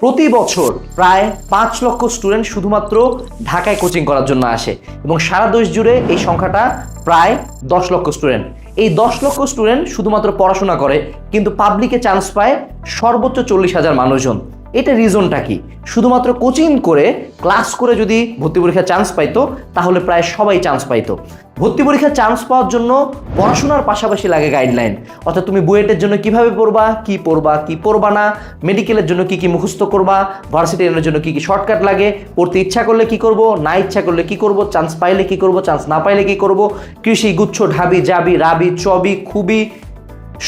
প্রতি বছর প্রায় পাঁচ লক্ষ স্টুডেন্ট শুধুমাত্র ঢাকায় কোচিং করার জন্য আসে এবং সারা দেশ জুড়ে এই সংখ্যাটা প্রায় দশ লক্ষ স্টুডেন্ট এই দশ লক্ষ স্টুডেন্ট শুধুমাত্র পড়াশোনা করে, কিন্তু পাবলিকে চান্স পায় সর্বোচ্চ চল্লিশ হাজার মানুষজন। এটা রিজনটা কি? শুধুমাত্র কোচিং করে ক্লাস করে যদি ভর্তি পরীক্ষায় চান্স পাইতো, তাহলে প্রায় সবাই চান্স পাইতো। ভর্তি পরীক্ষায় চান্স পাওয়ার জন্য পড়াশোনার পাশাপাশি লাগে গাইডলাইন অর্থাৎ তুমি বুয়েটের জন্য কীভাবে পড়বা, কি পড়বা কি পড়বা না, মেডিকেলের জন্য কি কি মুখস্থ করবা ভার্সিটি এর জন্য কি কি শর্টকাট লাগে, পড়তে ইচ্ছা করলে কি করব, না ইচ্ছা করলে কি করব চান্স পাইলে কি করব চান্স না পাইলে কি করব, কৃষি, গুচ্ছ, ঢাবি, জাবি, রাবি, চবি, খুবই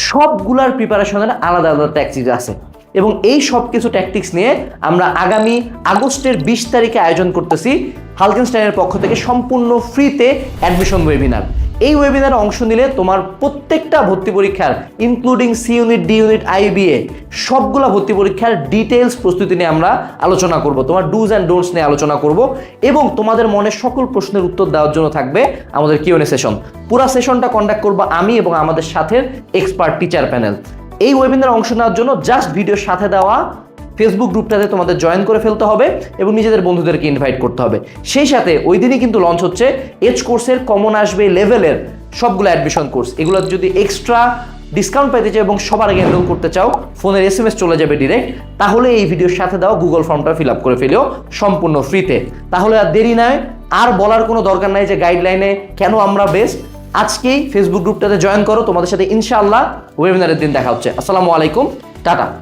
সবগুলার প্রিপারেশনের আলাদা আলাদা ট্যাক্সিস আছে। এবং এই সব কিছু ট্যাকটিক্স নিয়ে আমরা আগামী আগস্টের বিশ তারিখে আয়োজন করতেছি হালকেনস্টাইনের পক্ষ থেকে সম্পূর্ণ ফ্রিতে অ্যাডমিশন ওয়েবিনার এই ওয়েবিনারে অংশ নিলে তোমার প্রত্যেকটা ভর্তি পরীক্ষার including C unit D unit IBA সবগুলা ভর্তি পরীক্ষার ডিটেলস প্রস্তুতি নিয়ে আমরা আলোচনা করব। তোমার ডুজ অ্যান্ড ডোন্টস নিয়ে আলোচনা করব এবং তোমাদের মনে সকল প্রশ্নের উত্তর দেওয়ার জন্য থাকবে আমাদের কিউএনএ সেশন পুরো সেশনটা কন্ডাক্ট করব আমি এবং আমাদের সাথে এক্সপার্ট টিচার প্যানেল এই ওয়েবিনারে অংশ নেওয়ার জন্য জাস্ট ভিডিওর সাথে দেওয়া ফেসবুক গ্রুপটাতে তোমাদের জয়েন করে ফেলতে হবে এবং নিজেদের বন্ধুদেরকে ইনভাইট করতে হবে। সেই সাথে ওই দিনই কিন্তু লঞ্চ হচ্ছে এজ কোর্সের কমন আসবে লেভেলের সবগুলো অ্যাডমিশন কোর্স এগুলো যদি এক্সট্রা ডিসকাউন্ট পেতে চাও এবং সবার আগে এনরোল করতে চাও ফোনের এস এম এস চলে যাবে ডিরেক্ট তাহলে এই ভিডিওর সাথে দাও গুগল ফর্মটা ফিল আপ করে ফেলেও সম্পূর্ণ ফ্রিতে তাহলে আর দেরি নয়, আর বলার কোনো দরকার নাই যে গাইডলাইনে কেন আমরা বেস্ট আজকেই ফেসবুক গ্রুপটাতে জয়েন করো। তোমাদের সাথে ইনশাআল্লাহ ওয়েবিনারের দিন দেখা হচ্ছে। আসসালামু আলাইকুম। টাটা।